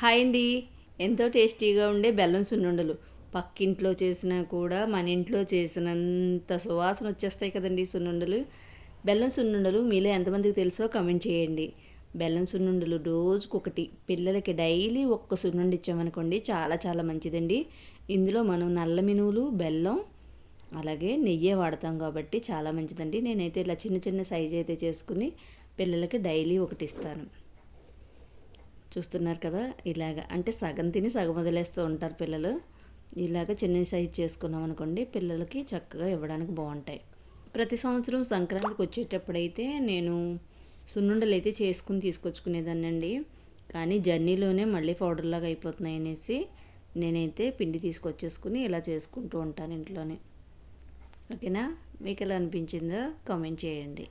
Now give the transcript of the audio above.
Hi అండి. ఎంతో టేస్టీగా ఉండే బెల్లం సున్నుండలు పక్కింట్లో చేసినా కూడా మన ఇంట్లో చేసినంత సువాసన వచ్చేస్తాయి కదండి సున్నుండలు. బెల్లం సున్నుండలు మీలో ఎంతమందికి తెలుసో కమెంట్ చేయండి. బెల్లం సున్నుండలు రోజుకొకటి పిల్లలకి డైలీ ఒక్క సున్నుండి ఇచ్చామనుకోండి చాలా చాలా మంచిదండి. ఇందులో మనం నల్ల మినువులు బెల్లం అలాగే నెయ్యే వాడతాం కాబట్టి చాలా మంచిదండి. నేనైతే ఇలా చిన్న చిన్న సైజ్ అయితే చేసుకుని పిల్లలకి డైలీ ఒకటి ఇస్తాను. చూస్తున్నారు కదా ఇలాగ అంటే సగం తిని సగం వదిలేస్తూ ఉంటారు పిల్లలు. ఇలాగ చిన్న సైజ్ చేసుకున్నాం అనుకోండి పిల్లలకి చక్కగా ఇవ్వడానికి బాగుంటాయి. ప్రతి సంవత్సరం సంక్రాంతికి వచ్చేటప్పుడైతే నేను సున్నుండలు అయితే చేసుకుని తీసుకొచ్చుకునేదాన్నండి. కానీ జర్నీలోనే మళ్ళీ పౌడర్లాగా అయిపోతున్నాయి అనేసి నేనైతే పిండి తీసుకొచ్చేసుకుని ఇలా చేసుకుంటూ ఉంటాను ఇంట్లోనే. ఓకేనా? మీకు ఎలా అనిపించిందో కామెంట్ చేయండి.